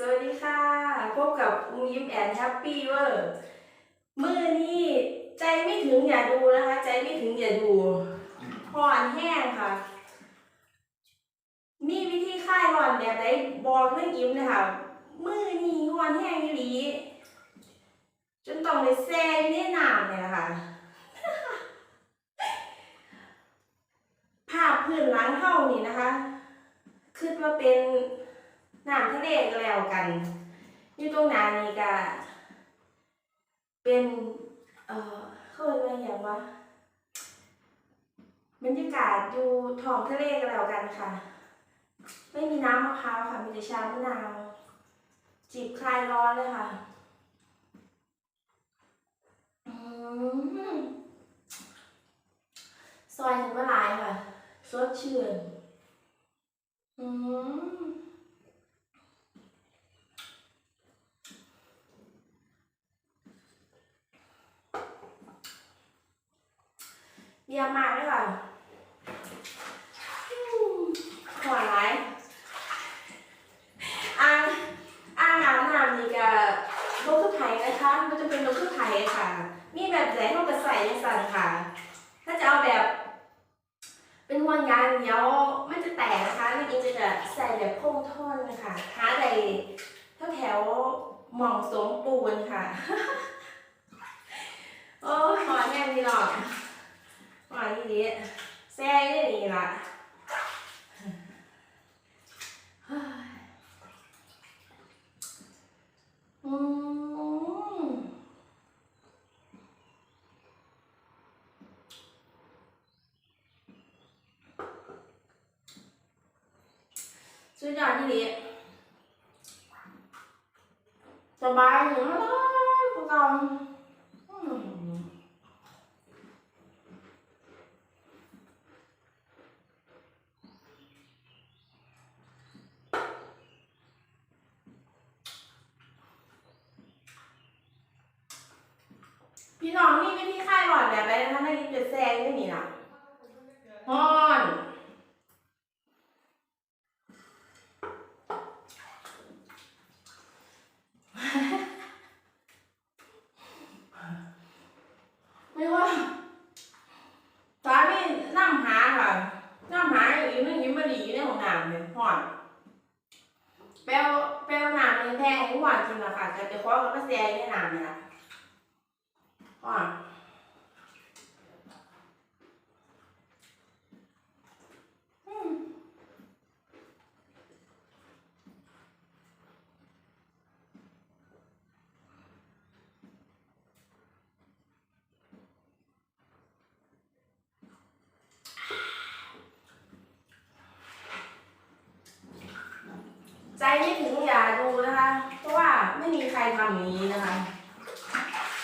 สวัสดีค่ะ พบกับอุ้งยิ้มแอนแฮปปี้เวอร์มือนี้ใจไม่ถึงอย่าดูนะคะ ใจไม่ถึงอย่าดูห่อนแห้งค่ะ มีวิธีคลายร้อนแบบไหนบอกเรื่องยิ้มเลยค่ะมือนี้ห่อนแห้งอีหลีจนต้องไปแซ่อยู่ในน้ำเนี่ยแหละค่ะภาพพื้นหลังเท่านี่นะคะคิดว่าเป็น น้ำทะเลก็แล้วกัน อยู่ตรงหน้านี่ก็เป็น เอ่อเขาเรียกว่าอย่างว่าบรรยากาศอยู่ท้องทะเลก็แล้วกันค่ะ ไม่มีน้ำมะพร้าวค่ะ มีแต่ชามะนาว จีบคลายร้อนเลยค่ะอืมซอยถึงเมื่อไรค่ะสดชื่นอืมเยี่ยมมากเลยค่ะอืมหวานไรายอ่างอ่างอาบน้ำนี่ก็รถทุกไทยนะคะมันจะเป็นรถทุกไทยค่ะ มีแบบไหนเท่ากับใส่ในสั่นค่ะ ถ้าจะเอาแบบ เป็นห่วงยางเดียวมันจะแตกนะคะนี่อิงจะแบบใส่แบบโค้งท่อนนะคะหาใดแถวแถวหมองสงปูนค่ะ โอ้หอนแน่นี่หรอกหอนนี่ดิแซ่ได้ดีละเฮ้ยอืม สุดยอดที่ดีสบายอยู่นะพวกเราพี่น้องมีวิธีคลายหลอดแบบไหนะคะในลิ้นจะแซงไม่มีนะฮอน ไม่ว่าสามีนั่งหาค่ะนั่งหาอยู่นึงยิ้มมาดีอยู่ในห้องน้ำเลยหอนแปลวแปลวน้ำในแท้ให้หวานจริงละค่ะจะจะคว้ากับกระแสในน้ำเนี่ยละ ใจไม่ถึงอย่าดูนะคะ เพราะว่าไม่มีใครทำอย่างนี้นะคะ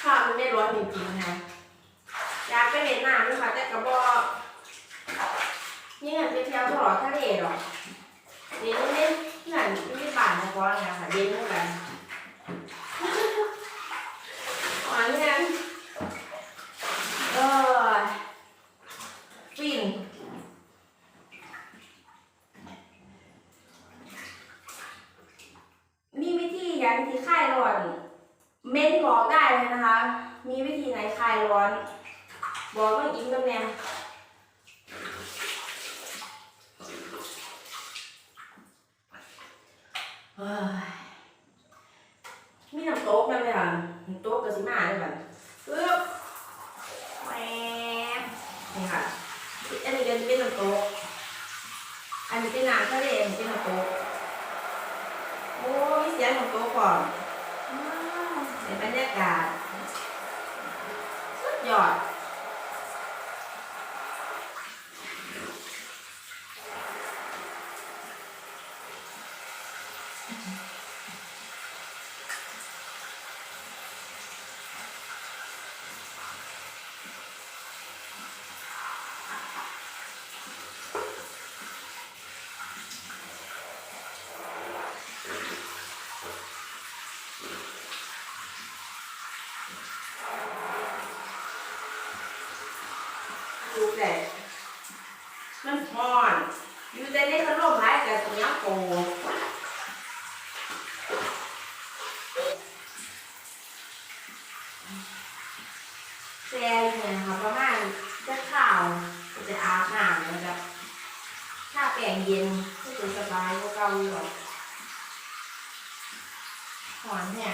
ภาพมันไม่ร้อนจริงๆนะคะอยากไปเห็นน้ำด้วยค่ะแต่กระบอกนี่เงินไปเที่ยวตลอดทะเลหรอกเดี๋ยวนี้เล่นเงินไม่ป่านนะเพราะอะไรค่ะเด่นเหมือนกันหวานเงินเออฟินมีวิธีย่างที่คลายร้อน เม้นบอกได้เลยนะคะ มีวิธีไหนคลายร้อน บอกว่าอิ่มกับแม่มีน้ำโต๊ะนั่นเลยค่ะน้ำโต๊ะกับสิมาเลยค่ะปึ๊บแหวบนี่ค่ะ อันนี้ก็จะเป็นน้ำโต๊ะอันนี้เป็นน้ำทะเลเป็นน้ำโต๊ะโอ้ยเสียงของตัวก่อน ในบรรยากาศ สุดยอดดูแต่มันพอนอยู่แต่ในขนมร้ายแต่ตัวยัง โกแช่ยู่เนี่ยค่ะประมาณจะข่าวก็จะอาบน้ำแล้วก็ถ้าแปรงเย็นก็จะสบายกว่าเก่าอยู่หรอกหอนเนี่ย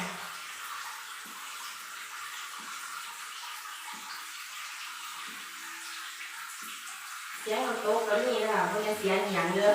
เสียงมันโต๊ะก็มีนะคะเพราะยังเสียงอย่างเยอะ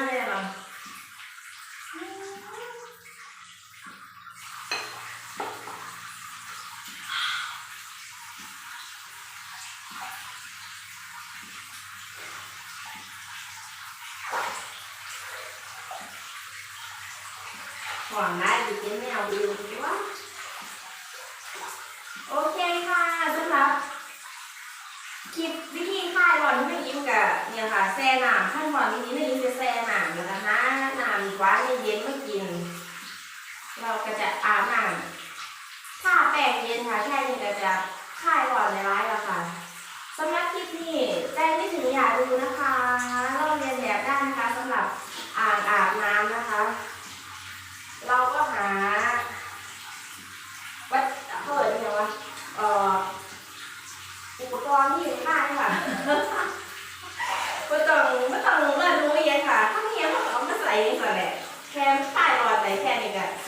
ายตัวมากเลู่กับเนี่ยค่ะแซ่น้ำขั้นตอนวิธีไม่ยิ้มจะแซ่น้ำแล้วก็น้ำน้ำอีกว่าเย็นๆไม่กิน เราก็จะอาบน้ำถ้าแป้งเย็นค่ะแค่นี้ก็จะคลายร้อนในร้ายแล้วค่ะสำหรับคลิปนี้ใจไม่ถึงอย่าดูนะคะเราเรียนแบบได้นะคะสำหรับอ่างอาบน้ำนะคะ เราก็หาวัดเปิดยังไงวะเอ่ออุปกรณ์ที่อยู่ในบ้านค่ะ ไม่ต้องไม่ต้องเลื่อนรู้เยอะค่ะ ถ้ามีเยอะก็เอามาใส่เองก่อนแหละ แค่ป้ายรอดใส่